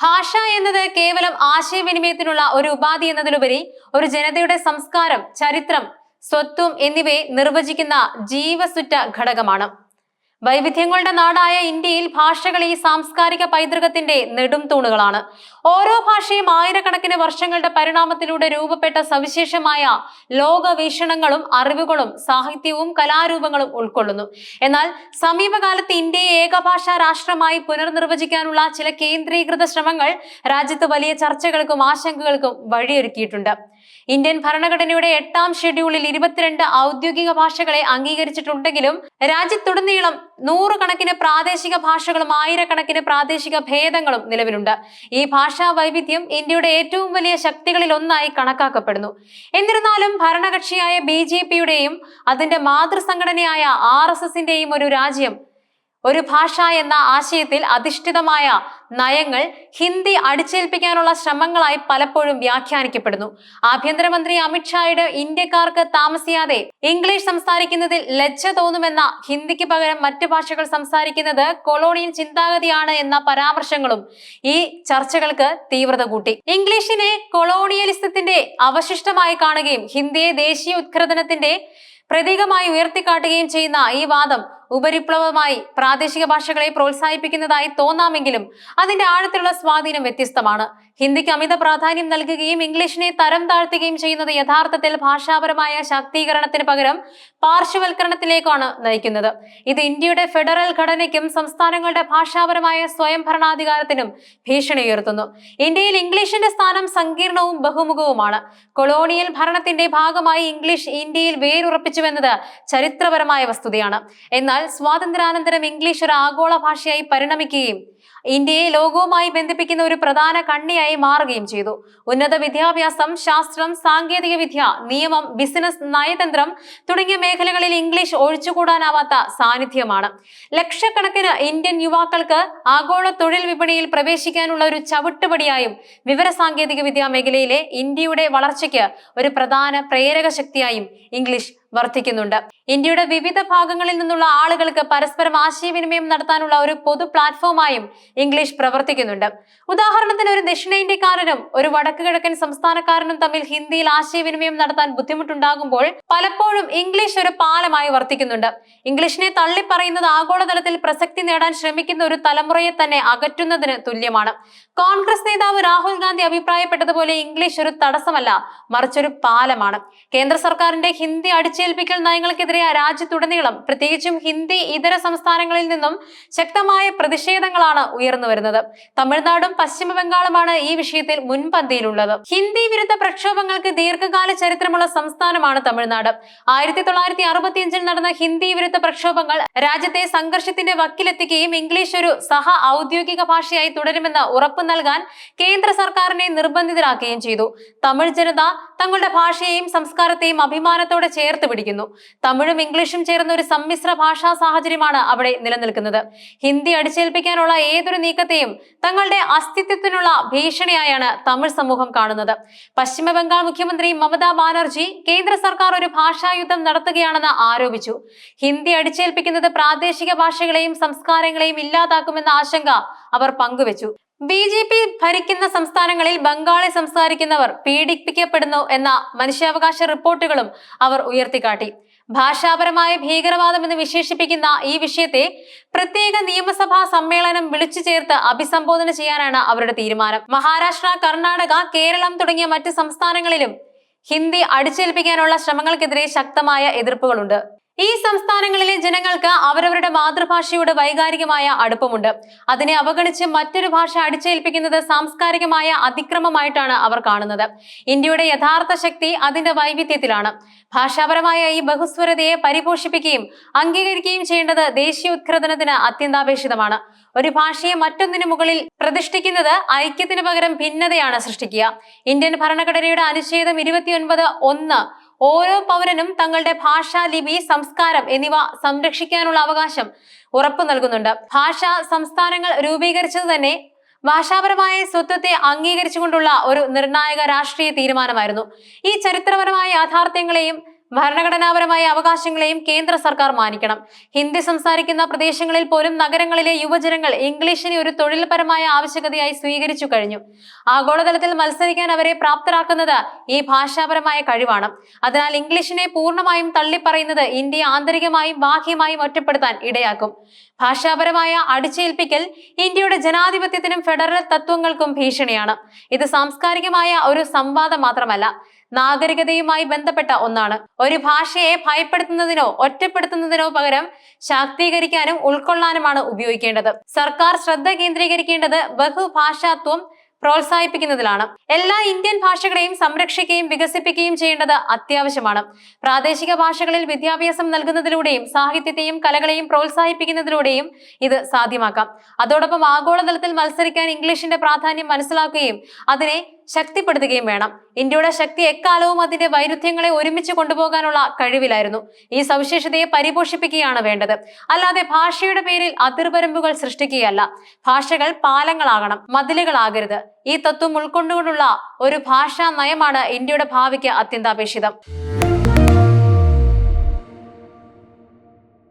ഭാഷ എന്നത് കേവലം ആശയവിനിമയത്തിനുള്ള ഒരു ഉപാധി എന്നതിലുപരി ഒരു ജനതയുടെ സംസ്കാരം ചരിത്രം സ്വത്വം എന്നിവയെ നിർവചിക്കുന്ന ജീവസുറ്റ ഘടകമാണ്. വൈവിധ്യങ്ങളുടെ നാടായ ഇന്ത്യയിൽ ഭാഷകൾ ഈ സാംസ്കാരിക പൈതൃകത്തിന്റെ നെടും തൂണുകളാണ് ഓരോ ഭാഷയും ആയിരക്കണക്കിന് വർഷങ്ങളുടെ പരിണാമത്തിലൂടെ രൂപപ്പെട്ട സവിശേഷമായ ലോകവീക്ഷണങ്ങളും അറിവുകളും സാഹിത്യവും കലാരൂപങ്ങളും ഉൾക്കൊള്ളുന്നു. എന്നാൽ സമീപകാലത്ത് ഇന്ത്യയെ ഏകഭാഷാ രാഷ്ട്രമായി പുനർനിർവചിക്കാനുള്ള ചില കേന്ദ്രീകൃത ശ്രമങ്ങൾ രാജ്യത്ത് വലിയ ചർച്ചകൾക്കും ആശങ്കകൾക്കും വഴിയൊരുക്കിയിട്ടുണ്ട്. ഇന്ത്യൻ ഭരണഘടനയുടെ എട്ടാം ഷെഡ്യൂളിൽ ഇരുപത്തിരണ്ട് ഔദ്യോഗിക ഭാഷകളെ അംഗീകരിച്ചിട്ടുണ്ടെങ്കിലും രാജ്യത്തുടനീളം നൂറുകണക്കിന് പ്രാദേശിക ഭാഷകളും ആയിരക്കണക്കിന് പ്രാദേശിക ഭേദങ്ങളും നിലവിലുണ്ട്. ഈ ഭാഷാ വൈവിധ്യം ഇന്ത്യയുടെ ഏറ്റവും വലിയ ശക്തികളിൽ ഒന്നായി കണക്കാക്കപ്പെടുന്നു. എന്നിരുന്നാലും ഭരണകക്ഷിയായ ബി ജെ പിയുടെയും അതിന്റെ മാതൃസംഘടനയായ ആർ എസ് എസിന്റെയും ഒരു രാജ്യം ഒരു ഭാഷ എന്ന ആശയത്തിൽ അധിഷ്ഠിതമായ നയങ്ങൾ ഹിന്ദി അടിച്ചേൽപ്പിക്കാനുള്ള ശ്രമങ്ങളായി പലപ്പോഴും വ്യാഖ്യാനിക്കപ്പെടുന്നു. ആഭ്യന്തരമന്ത്രി അമിത്ഷായുടെ ഇന്ത്യക്കാർക്ക് താമസിയാതെ ഇംഗ്ലീഷ് സംസാരിക്കുന്നതിൽ ലജ്ജ തോന്നുമെന്ന ഹിന്ദിക്ക് പകരം മറ്റു ഭാഷകൾ സംസാരിക്കുന്നത് കൊളോണിയൽ ചിന്താഗതിയാണ് എന്ന പരാമർശങ്ങളും ഈ ചർച്ചകൾക്ക് തീവ്രത കൂട്ടി. ഇംഗ്ലീഷിനെ കൊളോണിയലിസത്തിന്റെ അവശിഷ്ടമായി കാണുകയും ഹിന്ദിയെ ദേശീയ ഉത്കൃതനത്തിന്റെ പ്രതീകമായി ഉയർത്തിക്കാട്ടുകയും ചെയ്യുന്ന ഈ വാദം ഉപരിപ്ലവമായി പ്രാദേശിക ഭാഷകളെ പ്രോത്സാഹിപ്പിക്കുന്നതായി തോന്നാമെങ്കിലും അതിന്റെ ആഴത്തിലുള്ള സ്വാധീനം വ്യത്യസ്തമാണ്. ഹിന്ദിക്ക് അമിത പ്രാധാന്യം നൽകുകയും ഇംഗ്ലീഷിനെ തരം താഴ്ത്തുകയും ചെയ്യുന്നത് യഥാർത്ഥത്തിൽ ഭാഷാപരമായ ശാക്തീകരണത്തിന് പകരം പാർശ്വവൽക്കരണത്തിലേക്കാണ് നയിക്കുന്നത്. ഇത് ഇന്ത്യയുടെ ഫെഡറൽ ഘടനയ്ക്കും സംസ്ഥാനങ്ങളുടെ ഭാഷാപരമായ സ്വയം ഭരണാധികാരത്തിനും ഭീഷണി ഉയർത്തുന്നു ഇന്ത്യയിൽ ഇംഗ്ലീഷിന്റെ സ്ഥാനം സങ്കീർണവും ബഹുമുഖവുമാണ്. കൊളോണിയൽ ഭരണത്തിന്റെ ഭാഗമായി ഇംഗ്ലീഷ് ഇന്ത്യയിൽ വേരുറപ്പിച്ചുവെന്നത് ചരിത്രപരമായ വസ്തുതയാണ്. എന്നാൽ സ്വാതന്ത്ര്യാനന്തരം ഇംഗ്ലീഷ് ഒരു ആഗോള ഭാഷയായി പരിണമിക്കുകയും ഇന്ത്യയെ ലോകവുമായി ബന്ധിപ്പിക്കുന്ന ഒരു പ്രധാന കണ്ണിയായി മാറുകയും ചെയ്തു. ഉന്നത വിദ്യാഭ്യാസം ശാസ്ത്രം സാങ്കേതിക വിദ്യ നിയമം ബിസിനസ് നയതന്ത്രം തുടങ്ങിയ മേഖലകളിൽ ഇംഗ്ലീഷ് ഒഴിച്ചുകൂടാനാവാത്ത സാന്നിധ്യമാണ്. ലക്ഷക്കണക്കിന് ഇന്ത്യൻ യുവാക്കൾക്ക് ആഗോള തൊഴിൽ വിപണിയിൽ പ്രവേശിക്കാനുള്ള ഒരു ചവിട്ടുപടിയായും വിവരസാങ്കേതിക വിദ്യാ മേഖലയിലെ ഇന്ത്യയുടെ വളർച്ചയ്ക്ക് ഒരു പ്രധാന പ്രേരക ശക്തിയായും ഇംഗ്ലീഷ് വർദ്ധിക്കുന്നുണ്ട് ഇന്ത്യയുടെ വിവിധ ഭാഗങ്ങളിൽ നിന്നുള്ള ആളുകൾക്ക് പരസ്പരം ആശയവിനിമയം നടത്താനുള്ള ഒരു പൊതു പ്ലാറ്റ്ഫോമായും ഇംഗ്ലീഷ് പ്രവർത്തിക്കുന്നുണ്ട്. ഉദാഹരണത്തിന് ഒരു ദക്ഷിണേന്ത്യക്കാരനും ഒരു വടക്ക് കിഴക്കൻ സംസ്ഥാനക്കാരനും തമ്മിൽ ഹിന്ദിയിൽ ആശയവിനിമയം നടത്താൻ ബുദ്ധിമുട്ടുണ്ടാകുമ്പോൾ പലപ്പോഴും ഇംഗ്ലീഷ് ഒരു പാലമായി വർത്തിക്കുന്നുണ്ട്. ഇംഗ്ലീഷിനെ തള്ളിപ്പറയുന്നത് ആഗോളതലത്തിൽ പ്രസക്തി നേടാൻ ശ്രമിക്കുന്ന ഒരു തലമുറയെ തന്നെ അകറ്റുന്നതിന് തുല്യമാണ്. കോൺഗ്രസ് നേതാവ് രാഹുൽ ഗാന്ധി അഭിപ്രായപ്പെട്ടതുപോലെ ഇംഗ്ലീഷ് ഒരു തടസ്സമല്ല മറിച്ചൊരു പാലമാണ്. കേന്ദ്ര സർക്കാരിന്റെ ഹിന്ദി അടിച്ചേൽപ്പിക്കൽ നയങ്ങൾക്കെതിരെ രാജ്യത്തുടനീളം പ്രത്യേകിച്ചും ഹിന്ദി ഇതര സംസ്ഥാനങ്ങളിൽ നിന്നും ശക്തമായ പ്രതിഷേധങ്ങളാണ് ഉയർന്നു വരുന്നത്. തമിഴ്നാടും പശ്ചിമ ബംഗാളുമാണ് ഈ വിഷയത്തിൽ മുൻപന്തിയിലുള്ളത്. ഹിന്ദി വിരുദ്ധ പ്രക്ഷോഭങ്ങൾക്ക് ദീർഘകാല ചരിത്രമുള്ള സംസ്ഥാനമാണ് തമിഴ്നാട്. ആയിരത്തി തൊള്ളായിരത്തി അറുപത്തിയഞ്ചിൽ നടന്ന ഹിന്ദി വിരുദ്ധ പ്രക്ഷോഭങ്ങൾ രാജ്യത്തെ സംഘർഷത്തിന്റെ വക്കിലെത്തിക്കുകയും ഇംഗ്ലീഷ് ഒരു സഹ ഔദ്യോഗിക ഭാഷയായി തുടരുമെന്ന് ഉറപ്പു നൽകാൻ കേന്ദ്ര സർക്കാരിനെ നിർബന്ധിതരാക്കുകയും ചെയ്തു. തമിഴ് ജനത തങ്ങളുടെ ഭാഷയെയും സംസ്കാരത്തെയും അഭിമാനത്തോടെ ചേർത്ത് പിടിക്കുന്നു തമിഴും ഇംഗ്ലീഷും ചേർന്ന ഒരു സമ്മിശ്ര ഭാഷാ സാഹചര്യമാണ് അവിടെ നിലനിൽക്കുന്നത്. ഹിന്ദി അടിച്ചേൽപ്പിക്കാനുള്ള ഏതൊരു നീക്കത്തെയും തങ്ങളുടെ അസ്തിത്വത്തിനുള്ള ഭീഷണിയായാണ് തമിഴ് സമൂഹം കാണുന്നത്. പശ്ചിമ ബംഗാൾ മുഖ്യമന്ത്രി മമതാ ബാനർജി കേന്ദ്ര സർക്കാർ ഒരു ഭാഷായുദ്ധം നടത്തുകയാണെന്ന് ആരോപിച്ചു. ഹിന്ദി അടിച്ചേൽപ്പിക്കുന്നത് പ്രാദേശിക ഭാഷകളെയും സംസ്കാരങ്ങളെയും ഇല്ലാതാക്കുമെന്ന ആശങ്ക അവർ പങ്കുവച്ചു. ബി ജെ പി ഭരിക്കുന്ന സംസ്ഥാനങ്ങളിൽ ബംഗാളി സംസാരിക്കുന്നവർ പീഡിപ്പിക്കപ്പെടുന്നു എന്ന മനുഷ്യാവകാശ റിപ്പോർട്ടുകളും അവർ ഉയർത്തിക്കാട്ടി. ഭാഷാപരമായ ഭീകരവാദം എന്ന് വിശേഷിപ്പിക്കുന്ന ഈ വിഷയത്തെ പ്രത്യേക നിയമസഭാ സമ്മേളനം വിളിച്ചു ചേർത്ത് അഭിസംബോധന ചെയ്യാനാണ് അവരുടെ തീരുമാനം. മഹാരാഷ്ട്ര കർണാടക കേരളം തുടങ്ങിയ മറ്റ് സംസ്ഥാനങ്ങളിലും ഹിന്ദി അടിച്ചേൽപ്പിക്കാനുള്ള ശ്രമങ്ങൾക്കെതിരെ ശക്തമായ എതിർപ്പുകളുണ്ട്. ഈ സംസ്ഥാനങ്ങളിലെ ജനങ്ങൾക്ക് അവരവരുടെ മാതൃഭാഷയോട് വൈകാരികമായ അടുപ്പമുണ്ട്. അതിനെ അവഗണിച്ച് മറ്റൊരു ഭാഷ അടിച്ചേൽപ്പിക്കുന്നത് സാംസ്കാരികമായ അതിക്രമമായിട്ടാണ് അവർ കാണുന്നത്. ഇന്ത്യയുടെ യഥാർത്ഥ ശക്തി അതിന്റെ വൈവിധ്യത്തിലാണ്. ഭാഷാപരമായ ഈ ബഹുസ്വരതയെ പരിപോഷിപ്പിക്കുകയും അംഗീകരിക്കുകയും ചെയ്യേണ്ടത് ദേശീയ ഉദ്ഘാടനത്തിന് അത്യന്താപേക്ഷിതമാണ്. ഒരു ഭാഷയെ മറ്റൊന്നിനു മുകളിൽ പ്രതിഷ്ഠിക്കുന്നത് ഐക്യത്തിന് പകരം ഭിന്നതയാണ് സൃഷ്ടിക്കുക. ഇന്ത്യൻ ഭരണഘടനയുടെ അനുച്ഛേദം ഇരുപത്തിയൊൻപത് ഒന്ന് ഓരോ പൗരനും തങ്ങളുടെ ഭാഷ ലിപി സംസ്കാരം എന്നിവ സംരക്ഷിക്കാനുള്ള അവകാശം ഉറപ്പു നൽകുന്നുണ്ട്. ഭാഷ സംസ്ഥാനങ്ങൾ രൂപീകരിച്ചത് തന്നെ ഭാഷാപരമായ സ്വത്വത്തെ അംഗീകരിച്ചുകൊണ്ടുള്ള ഒരു നിർണായക രാഷ്ട്രീയ തീരുമാനമായിരുന്നു. ഈ ചരിത്രപരമായ യാഥാർത്ഥ്യങ്ങളെയും ഭരണഘടനാപരമായ അവകാശങ്ങളെയും കേന്ദ്ര സർക്കാർ മാനിക്കണം. ഹിന്ദി സംസാരിക്കുന്ന പ്രദേശങ്ങളിൽ പോലും നഗരങ്ങളിലെ യുവജനങ്ങൾ ഇംഗ്ലീഷിനെ ഒരു തൊഴിൽപരമായ ആവശ്യകതയായി സ്വീകരിച്ചു കഴിഞ്ഞു. ആഗോളതലത്തിൽ മത്സരിക്കാൻ അവരെ പ്രാപ്തരാക്കുന്നത് ഈ ഭാഷാപരമായ കഴിവാണ്. അതിനാൽ ഇംഗ്ലീഷിനെ പൂർണമായും തള്ളിപ്പറയുന്നത് ഇന്ത്യ ആന്തരികമായും ബാഹ്യമായും ഒറ്റപ്പെടുത്താൻ ഇടയാക്കും. ഭാഷാപരമായ അടിച്ചേൽപ്പിക്കൽ ഇന്ത്യയുടെ ജനാധിപത്യത്തിനും ഫെഡറൽ തത്വങ്ങൾക്കും ഭീഷണിയാണ്. ഇത് സാംസ്കാരികമായ ഒരു സംവാദം മാത്രമല്ല. നാഗരികതയുമായി ബന്ധപ്പെട്ട ഒന്നാണ്. ഒരു ഭാഷയെ ഭയപ്പെടുത്തുന്നതിനോ ഒറ്റപ്പെടുത്തുന്നതിനോ പകരം ശാക്തീകരിക്കാനും ഉൾക്കൊള്ളാനുമാണ് ഉപയോഗിക്കേണ്ടത്. സർക്കാർ ശ്രദ്ധ കേന്ദ്രീകരിക്കേണ്ടത് ബഹുഭാഷാത്വം പ്രോത്സാഹിപ്പിക്കുന്നതിലാണ്. എല്ലാ ഇന്ത്യൻ ഭാഷകളെയും സംരക്ഷിക്കുകയും വികസിപ്പിക്കുകയും ചെയ്യേണ്ടത് അത്യാവശ്യമാണ്. പ്രാദേശിക ഭാഷകളിൽ വിദ്യാഭ്യാസം നൽകുന്നതിലൂടെയും സാഹിത്യത്തെയും കലകളെയും പ്രോത്സാഹിപ്പിക്കുന്നതിലൂടെയും ഇത് സാധ്യമാക്കാം. അതോടൊപ്പം ആഗോളതലത്തിൽ മത്സരിക്കാൻ ഇംഗ്ലീഷിന്റെ പ്രാധാന്യം മനസ്സിലാക്കുകയും അതിനെ ശക്തിപ്പെടുത്തുകയും വേണം. ഇന്ത്യയുടെ ശക്തി എക്കാലവും അതിന്റെ വൈരുദ്ധ്യങ്ങളെ ഒരുമിച്ച് കൊണ്ടുപോകാനുള്ള കഴിവിലായിരുന്നു. ഈ സവിശേഷതയെ പരിപോഷിപ്പിക്കുകയാണ് വേണ്ടത്. അല്ലാതെ ഭാഷയുടെ പേരിൽ അതിർവരമ്പുകൾ സൃഷ്ടിക്കുകയല്ല. ഭാഷകൾ പാലങ്ങളാകണം മതിലുകളാകരുത്. ഈ തത്വം ഉൾക്കൊണ്ടുകൊണ്ടുള്ള ഒരു ഭാഷാ നയമാണ് ഇന്ത്യയുടെ ഭാവിക്ക് അത്യന്താപേക്ഷിതം.